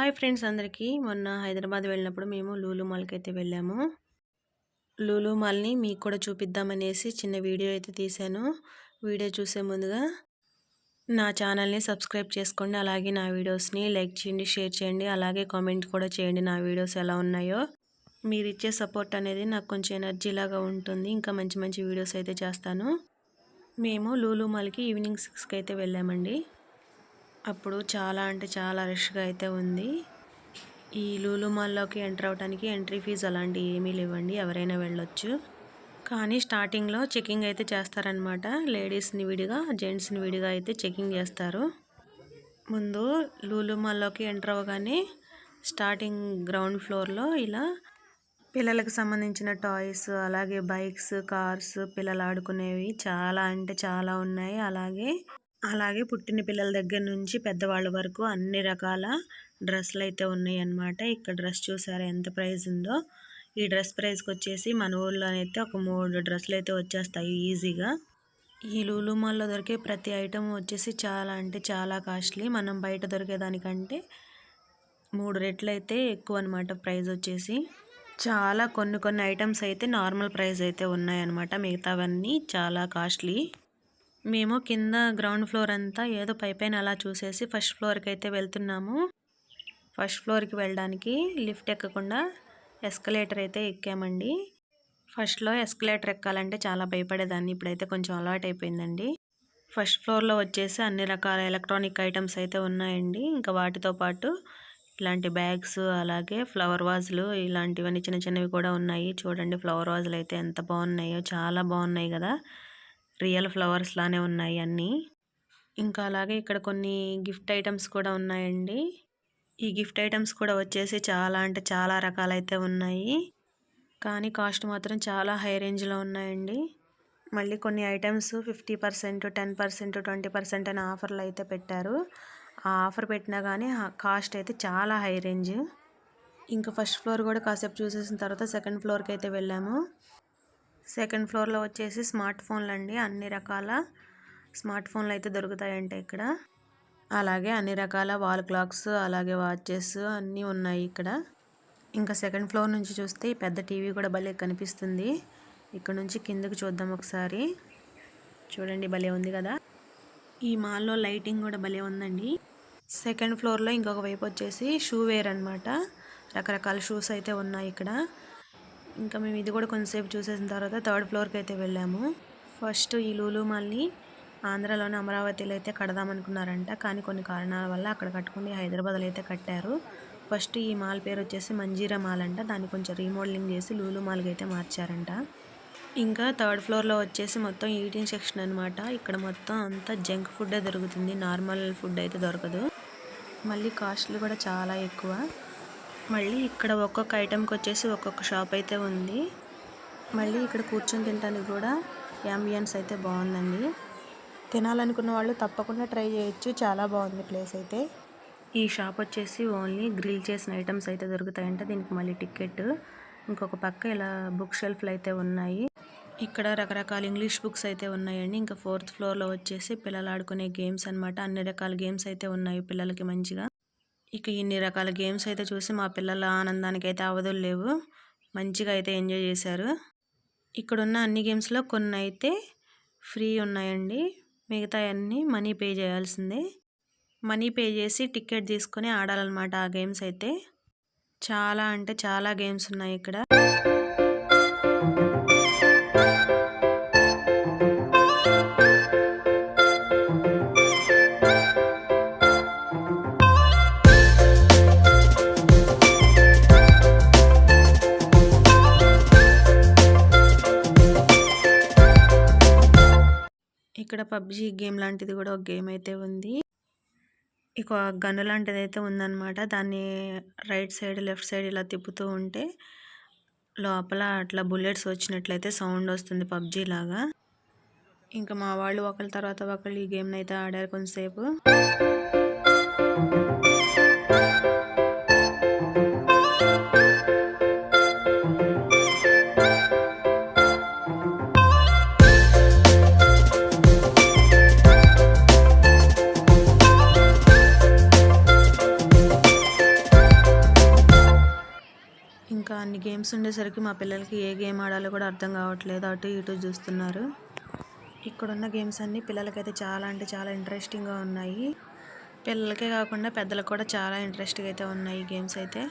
Hi friends అందరికీ. మొన్న హైదరాబాద్ వెళ్ళినప్పుడు మేము లూలు మాల్కి అయితే వెళ్ళాము. లూలు మాల్ని మీకు కూడా చూపిద్దామనేసి చిన్న వీడియో అయితే తీశాను. వీడియో చూసే ముందుగా నా ఛానల్ని సబ్స్క్రైబ్ చేసుకోండి. అలాగే నా వీడియోస్ని లైక్ చేయండి షేర్ చేయండి. అలాగే కామెంట్ కూడా చేయండి నా వీడియోస్ ఎలా ఉన్నాయో. మీరు ఇచ్చే సపోర్ట్ అనేది నాకు కొంచెం ఎనర్జీ లాగా ఉంటుంది. ఇంకా మంచి మంచి వీడియోస్ అయితే చేస్తాను. మేము లూలు మాల్కి ఈవినింగ్ సిక్స్కి అయితే వెళ్ళామండి. అప్పుడు చాలా అంటే చాలా రష్గా అయితే ఉంది. ఈ లూలు మాల్లోకి ఎంటర్ అవడానికి ఎంట్రీ ఫీజు అలాంటివి ఏమీ లేవండి ఎవరైనా వెళ్ళొచ్చు. కానీ స్టార్టింగ్లో చెకింగ్ అయితే చేస్తారనమాట లేడీస్ని విడిగా జెంట్స్ని విడిగా అయితే చెకింగ్ చేస్తారు. ముందు లూలు మాల్లోకి ఎంటర్ అవ్వగానే స్టార్టింగ్ గ్రౌండ్ ఫ్లోర్లో ఇలా పిల్లలకు సంబంధించిన టాయ్స్ అలాగే బైక్స్ కార్స్ పిల్లలు ఆడుకునేవి చాలా అంటే చాలా ఉన్నాయి. అలాగే అలాగే పుట్టిన పిల్లల దగ్గర నుంచి పెద్దవాళ్ళ వరకు అన్ని రకాల డ్రెస్సులు అయితే ఉన్నాయి అన్నమాట ఇక్కడ డ్రెస్ చూసారా ఎంత ప్రైస్ ఉందో. ఈ డ్రెస్ ప్రైస్కి వచ్చేసి మన ఊళ్ళో అయితే ఒక మూడు డ్రెస్సులు అయితే వచ్చేస్తాయి ఈజీగా. ఈ లూలు మాల్లో దొరికే ప్రతి ఐటమ్ వచ్చేసి చాలా అంటే చాలా కాస్ట్లీ. మనం బయట దొరికేదానికంటే మూడు రెట్లు అయితే ఎక్కువ అనమాట ప్రైస్ వచ్చేసి. చాలా కొన్ని కొన్ని ఐటమ్స్ అయితే నార్మల్ ప్రైస్ అయితే ఉన్నాయన్నమాట. మిగతావన్నీ చాలా కాస్ట్లీ. మేము కింద గ్రౌండ్ ఫ్లోర్ అంతా ఏదో పైపైన అలా చూసేసి ఫస్ట్ ఫ్లోర్కి అయితే వెళ్తున్నాము. ఫస్ట్ ఫ్లోర్కి వెళ్ళడానికి లిఫ్ట్ ఎక్కకుండా ఎస్కలేటర్ అయితే ఎక్కామండి. ఫస్ట్లో ఎస్కలేటర్ ఎక్కాలంటే చాలా భయపడేదాన్ని. ఇప్పుడైతే కొంచెం అలవాటు అయిపోయిందండి. ఫస్ట్ ఫ్లోర్లో వచ్చేసి అన్ని రకాల ఎలక్ట్రానిక్ ఐటమ్స్ అయితే ఉన్నాయండి. ఇంకా వాటితో పాటు ఇలాంటి బ్యాగ్స్ అలాగే ఫ్లవర్ వాజులు ఇలాంటివన్నీ చిన్న చిన్నవి కూడా ఉన్నాయి. చూడండి ఫ్లవర్ వాజులు అయితే ఎంత బాగున్నాయో చాలా బాగున్నాయి కదా. రియల్ ఫ్లవర్స్ లానే ఉన్నాయి అన్నీ. ఇంకా అలాగే ఇక్కడ కొన్ని గిఫ్ట్ ఐటమ్స్ కూడా ఉన్నాయండి. ఈ గిఫ్ట్ ఐటమ్స్ కూడా వచ్చేసి చాలా అంటే చాలా రకాలైతే ఉన్నాయి. కానీ కాస్ట్ మాత్రం చాలా హై రేంజ్లో ఉన్నాయండి. మళ్ళీ కొన్ని items fifty percent ten percent twenty percent అనే ఆఫర్లు అయితే పెట్టారు. ఆ ఆఫర్ పెట్టినా కానీ కాస్ట్ అయితే చాలా హై రేంజ్. ఇంకా ఫస్ట్ ఫ్లోర్ కూడా కాసేపు చూసేసిన తర్వాత సెకండ్ ఫ్లోర్కి అయితే వెళ్ళాము. సెకండ్ ఫ్లోర్లో వచ్చేసి స్మార్ట్ ఫోన్లు అండి. అన్ని రకాల స్మార్ట్ ఫోన్లు అయితే దొరుకుతాయంట ఇక్కడ. అలాగే అన్ని రకాల వాల్ క్లాక్స్ అలాగే వాచెస్ అన్నీ ఉన్నాయి ఇక్కడ. ఇంకా సెకండ్ ఫ్లోర్ నుంచి చూస్తే పెద్ద టీవీ కూడా భలే కనిపిస్తుంది. ఇక్కడ నుంచి కిందకి చూద్దాం ఒకసారి. చూడండి భలే ఉంది కదా. ఈ మాల్లో లైటింగ్ కూడా భలే ఉందండి. సెకండ్ ఫ్లోర్లో ఇంకొక వైపు వచ్చేసి షూ వేర్ అనమాట రకరకాల షూస్ అయితే ఉన్నాయి ఇక్కడ. ఇంకా మేము ఇది కూడా కొంచెంసేపు చూసేసిన తర్వాత థర్డ్ ఫ్లోర్కి అయితే వెళ్ళాము. ఫస్ట్ ఈ లూలు మాల్ని ఆంధ్రాలోని అమరావతిలో అయితే కడదామనుకున్నారంట. కానీ కొన్ని కారణాల వల్ల అక్కడ కట్టుకుని హైదరాబాద్లో అయితే కట్టారు. ఫస్ట్ ఈ మాల్ పేరు వచ్చేసి మంజీరా మాల్ అంట. దాన్ని కొంచెం రీమోడలింగ్ చేసి లూలు మాల్కి అయితే మార్చారంట. ఇంకా థర్డ్ ఫ్లోర్లో వచ్చేసి మొత్తం ఈటింగ్ సెక్షన్ అనమాట ఇక్కడ మొత్తం అంతా జంక్ ఫుడ్డే దొరుకుతుంది. నార్మల్ ఫుడ్ అయితే దొరకదు. మళ్ళీ కాస్ట్లు కూడా చాలా ఎక్కువ. మళ్ళీ ఇక్కడ ఒక్కొక్క ఐటెంకి వచ్చేసి ఒక్కొక్క షాప్ అయితే ఉంది. మళ్ళీ ఇక్కడ కూర్చొని తినడానికి కూడా యాంబియన్స్ అయితే బాగుందండి. తినాలనుకున్న వాళ్ళు తప్పకుండా ట్రై చేయొచ్చు. చాలా బాగుంది ప్లేస్ అయితే. ఈ షాప్ వచ్చేసి ఓన్లీ గ్రిల్ చేసిన ఐటమ్స్ అయితే దొరుకుతాయంట. దీనికి మళ్ళీ టికెట్ ఇంకొక పక్క ఇలా బుక్ షెల్ఫ్లు అయితే ఉన్నాయి. ఇక్కడ రకరకాల ఇంగ్లీష్ బుక్స్ అయితే ఉన్నాయండి. ఇంకా ఫోర్త్ ఫ్లోర్లో వచ్చేసి పిల్లలు ఆడుకునే గేమ్స్ అనమాట అన్ని రకాల గేమ్స్ అయితే ఉన్నాయి పిల్లలకి మంచిగా. ఇక ఇన్ని రకాల గేమ్స్ అయితే చూసి మా పిల్లల ఆనందానికి అయితే అవధులు లేవు. మంచిగా అయితే ఎంజాయ్ చేశారు. ఇక్కడున్న అన్ని గేమ్స్లో కొన్ని అయితే ఫ్రీ ఉన్నాయండి. మిగతా అన్నీ మనీ పే చేయాల్సిందే. మనీ పే చేసి టికెట్ తీసుకొని ఆడాలన్నమాట ఆ గేమ్స్ అయితే. చాలా అంటే చాలా గేమ్స్ ఉన్నాయి ఇక్కడ. ఇక్కడ పబ్జి గేమ్ లాంటిది కూడా ఒక గేమ్ అయితే ఉంది. ఇక గన్ను లాంటిది అయితే ఉందన్నమాట. దాన్ని రైట్ సైడ్ లెఫ్ట్ సైడ్ ఇలా తిప్పుతూ ఉంటే లోపల అట్లా బుల్లెట్స్ వచ్చినట్లయితే సౌండ్ వస్తుంది పబ్జి లాగా. ఇంకా మా వాళ్ళు ఒకళ్ళ తర్వాత ఒకళ్ళు ఈ గేమ్ని అయితే ఆడారు కొంతసేపు. గేమ్స్ మా పిల్లలకి ఏ గేమ్ ఆడాలో కూడా అర్థం కావట్లేదు. అటు ఇటు చూస్తున్నారు. ఇక్కడున్న గేమ్స్ అన్నీ పిల్లలకైతే చాలా అంటే చాలా ఇంట్రెస్టింగ్గా ఉన్నాయి. పిల్లలకే కాకుండా పెద్దలకు కూడా చాలా ఇంట్రెస్ట్గా అయితే ఉన్నాయి ఈ గేమ్స్ అయితే.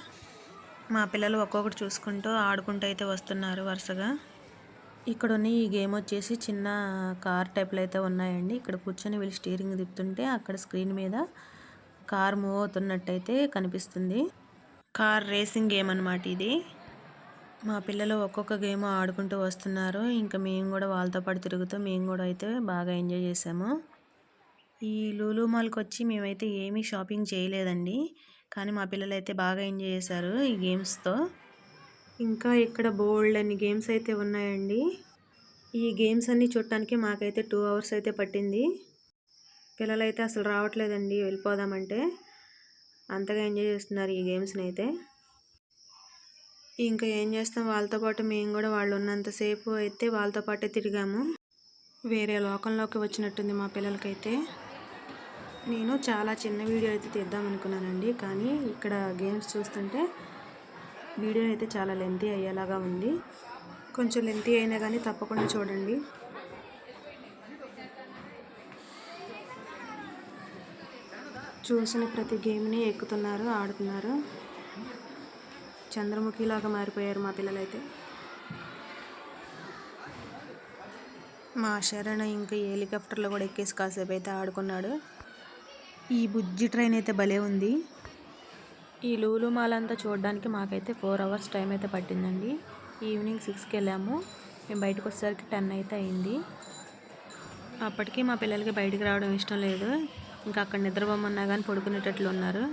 మా పిల్లలు ఒక్కొక్కటి చూసుకుంటూ ఆడుకుంటూ అయితే వస్తున్నారు వరుసగా. ఇక్కడ ఉన్న ఈ గేమ్ వచ్చేసి చిన్న కార్ టైప్లో అయితే ఉన్నాయండి. ఇక్కడ కూర్చొని వీళ్ళు స్టీరింగ్ తిప్పుతుంటే అక్కడ స్క్రీన్ మీద కార్ మూవ్ అవుతున్నట్టయితే కనిపిస్తుంది. కార్ రేసింగ్ గేమ్ అనమాట ఇది. మా పిల్లలు ఒక్కొక్క గేమ్ ఆడుకుంటూ వస్తున్నారు. ఇంకా మేము కూడా వాళ్ళతో పాటు తిరుగుతూ మేము కూడా అయితే బాగా ఎంజాయ్ చేసాము ఈ లూలు మాల్కి వచ్చి మేమైతే ఏమీ షాపింగ్ చేయలేదండి. కానీ మా పిల్లలు అయితే బాగా ఎంజాయ్ చేశారు ఈ గేమ్స్తో. ఇంకా ఇక్కడ బోల్డ్ అన్ని గేమ్స్ అయితే ఉన్నాయండి. ఈ గేమ్స్ అన్నీ చూడటానికి మాకైతే టూ అవర్స్ అయితే పట్టింది. పిల్లలైతే అసలు రావట్లేదండి వెళ్ళిపోదామంటే. అంతగా ఎంజాయ్ చేస్తున్నారు ఈ గేమ్స్ని అయితే. ఇంకా ఏం చేస్తాం? వాళ్ళతో పాటు మేము కూడా వాళ్ళు ఉన్నంతసేపు అయితే వాళ్ళతో పాటే తిరిగాము. వేరే లోకంలోకి వచ్చినట్టుంది మా పిల్లలకైతే. నేను చాలా చిన్న వీడియో అయితే తీద్దాం అనుకున్నానండి. కానీ ఇక్కడ గేమ్స్ చూస్తుంటే వీడియో అయితే చాలా లెంతీ అయ్యేలాగా ఉంది. కొంచెం లెంతీ అయినా కానీ తప్పకుండా చూడండి. చూసిన ప్రతి గేమ్ని ఎక్కుతున్నారు ఆడుతున్నారు. చంద్రముఖిలాగా మారిపోయారు మా పిల్లలైతే. మా శరణ ఇంకా హెలికాప్టర్లో కూడా ఎక్కేసి కాసేపు అయితే ఆడుకున్నాడు. ఈ బుజ్జి ట్రైన్ అయితే భలే ఉంది. ఈ లూలు మాల్ అంతా చూడడానికి మాకైతే ఫోర్ అవర్స్ టైం అయితే పట్టిందండి. ఈవినింగ్ సిక్స్కి వెళ్ళాము. మేము బయటకు వచ్చేసరికి టెన్ అయితే అయింది. అప్పటికీ మా పిల్లలకి బయటికి రావడం ఇష్టం లేదు. ఇంకా అక్కడ నిద్రపోమన్నా కానీ పడుకునేటట్లు ఉన్నారు.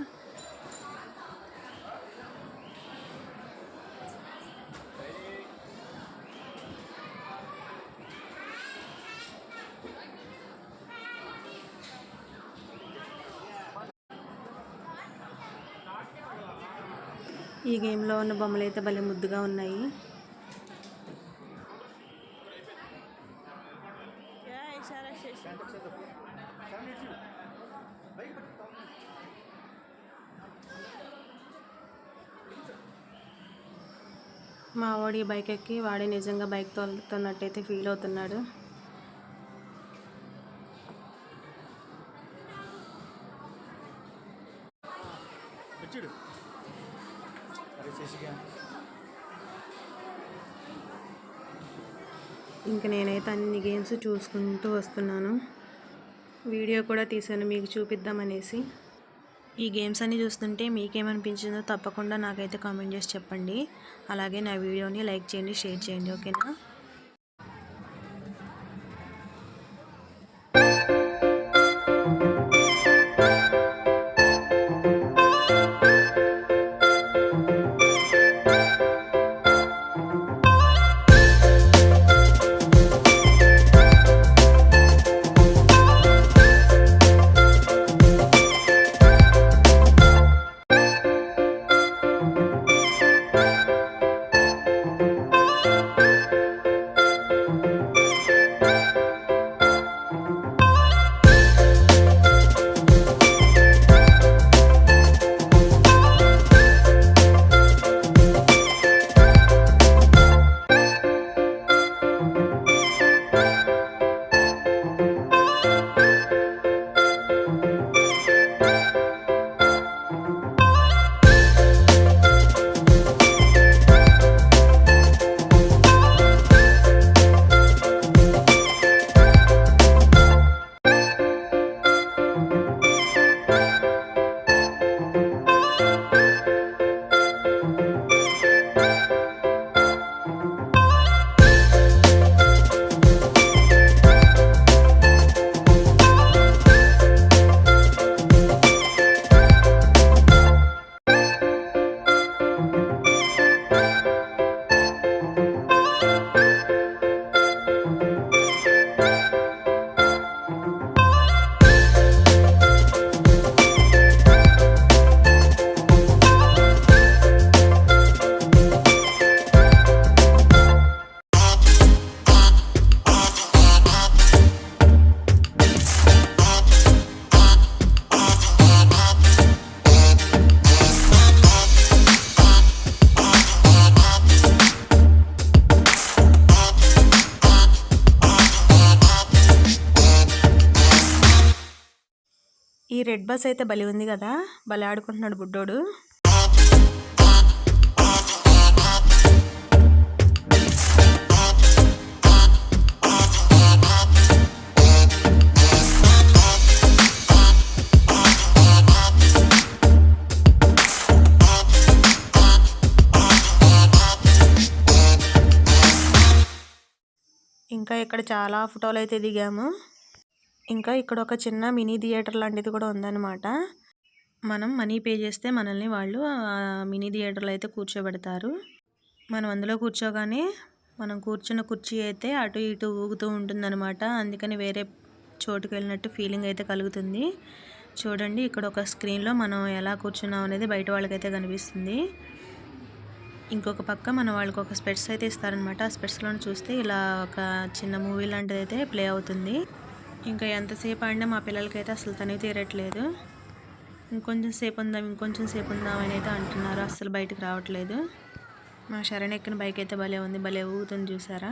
ఈ గేమ్లో ఉన్న బొమ్మలు అయితే భలే ముద్దుగా ఉన్నాయి. మా వాడి బైక్ ఎక్కి వాడే నిజంగా బైక్ తోలుతున్నట్టయితే ఫీల్ అవుతున్నాడు. అరే ఇంకా నేనైతే అన్ని గేమ్స్ చూసుకుంటూ వస్తున్నాను. వీడియో కూడా తీసాను మీకు చూపిద్దామనేసి. ఈ గేమ్స్ అన్నీ చూస్తుంటే మీకేమనిపించిందో తప్పకుండా నాకైతే కామెంట్ చేసి చెప్పండి. అలాగే నా వీడియోని లైక్ చేయండి షేర్ చేయండి ఓకేనా? రెడ్ బస్ అయితే బలి ఉంది కదా. బలి ఆడుకుంటున్నాడు బుడ్డోడు. ఇంకా ఇక్కడ చాలా ఫోటోలు అయితే దిగాము. ఇంకా ఇక్కడ ఒక చిన్న మినీ థియేటర్ లాంటిది కూడా ఉందన్నమాట. మనం మనీ పే చేస్తే మనల్ని వాళ్ళు మినీ థియేటర్లో అయితే కూర్చోబెడతారు. మనం అందులో కూర్చోగానే మనం కూర్చున్న కుర్చీ అయితే అటు ఇటు ఊగుతూ ఉంటుందన్నమాట. అందుకని వేరే చోటుకు వెళ్ళినట్టు ఫీలింగ్ అయితే కలుగుతుంది. చూడండి ఇక్కడ ఒక స్క్రీన్లో మనం ఎలా కూర్చున్నాం అనేది బయట వాళ్ళకైతే కనిపిస్తుంది. ఇంకొక పక్క మన వాళ్ళకి ఒక స్పెట్స్ అయితే ఇస్తారనమాట ఆ స్పెట్స్లో చూస్తే ఇలా ఒక చిన్న మూవీ లాంటిది అయితే ప్లే అవుతుంది. ఇంకా ఎంతసేపు ఆడినా మా పిల్లలకైతే అసలు తనే తీరట్లేదు. ఇంకొంచెం సేపు ఉందాం ఇంకొంచెం సేపు ఉందాం అని అయితే అంటున్నారు. అస్సలు బయటకు రావట్లేదు. మా శరణ్ ఎక్కిన బైక్ అయితే భలే ఉంది భలే ఊగుతుంది చూసారా?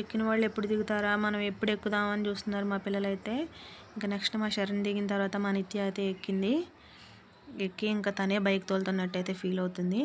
ఎక్కిన వాళ్ళు ఎప్పుడు దిగుతారా? మనం ఎప్పుడు ఎక్కుదామని చూస్తున్నారు మా పిల్లలైతే. ఇంకా నెక్స్ట్ మా శరణ్ దిగిన తర్వాత మా నిత్య అయితే ఎక్కింది. ఎక్కి ఇంకా తనే బైక్ తోలుతున్నట్టు అయితే ఫీల్ అవుతుంది.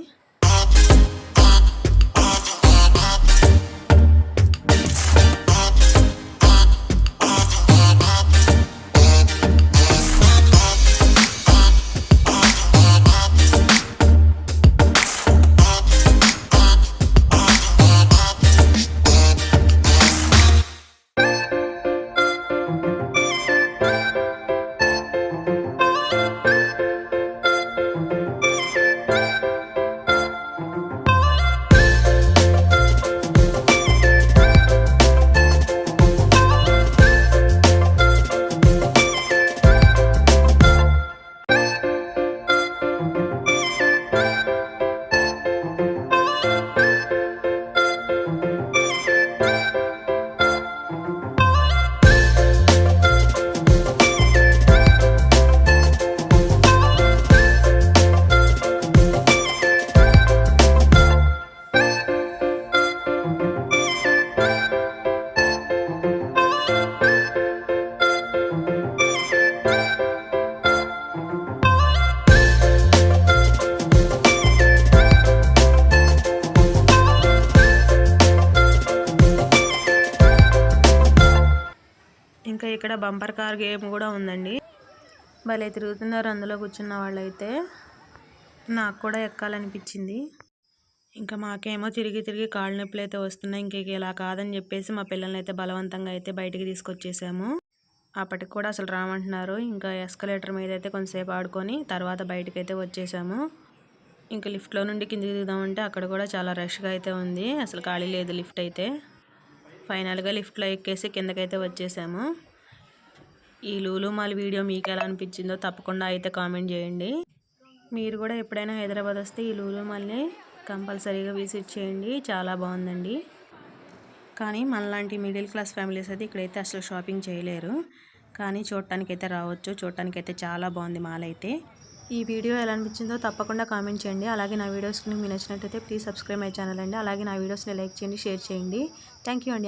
బంపర్ కార్ గేమ్ కూడా ఉందండి. భలే తిరుగుతున్నారు అందులో కూర్చున్న వాళ్ళైతే. నాకు కూడా ఎక్కాలనిపించింది. ఇంకా మాకేమో తిరిగి తిరిగి కాళ్ళ నొప్పులు అయితే వస్తున్నాయి. ఇంక ఇలా కాదని చెప్పేసి మా పిల్లల్ని అయితే బలవంతంగా అయితే బయటికి తీసుకొచ్చేసాము. అప్పటికి కూడా అసలు రామంటున్నారు. ఇంకా ఎస్కలేటర్ మీద అయితే కొంతసేపు ఆడుకొని తర్వాత బయటకైతే వచ్చేసాము. ఇంకా లిఫ్ట్లో నుండి కిందికి దిగుదామంటే అక్కడ కూడా చాలా రష్గా అయితే ఉంది. అసలు ఖాళీ లేదు లిఫ్ట్ అయితే. ఫైనల్గా లిఫ్ట్లో ఎక్కేసి కిందకైతే వచ్చేసాము. ఈ లూలు మాల్ వీడియో మీకు ఎలా అనిపించిందో తప్పకుండా అయితే కామెంట్ చేయండి. మీరు కూడా ఎప్పుడైనా హైదరాబాద్ వస్తే ఈ లూలు మాల్ని కంపల్సరీగా విజిట్ చేయండి. చాలా బాగుందండి. కానీ మనలాంటి మిడిల్ క్లాస్ ఫ్యామిలీస్ అయితే ఇక్కడైతే అసలు షాపింగ్ చేయలేరు. కానీ చూడటానికి అయితే రావచ్చు. చూడటానికైతే చాలా బాగుంది మాల్ అయితే. ఈ వీడియో ఎలా అనిపించిందో తప్పకుండా కామెంట్ చేయండి. అలాగే నా వీడియోస్కి మీకు నచ్చినట్టయితే ప్లీజ్ సబ్స్క్రైబ్ మై ఛానల్ అండి. అలాగే నా వీడియోస్ని లైక్ చేయండి షేర్ చేయండి. థ్యాంక్ యూ అండి.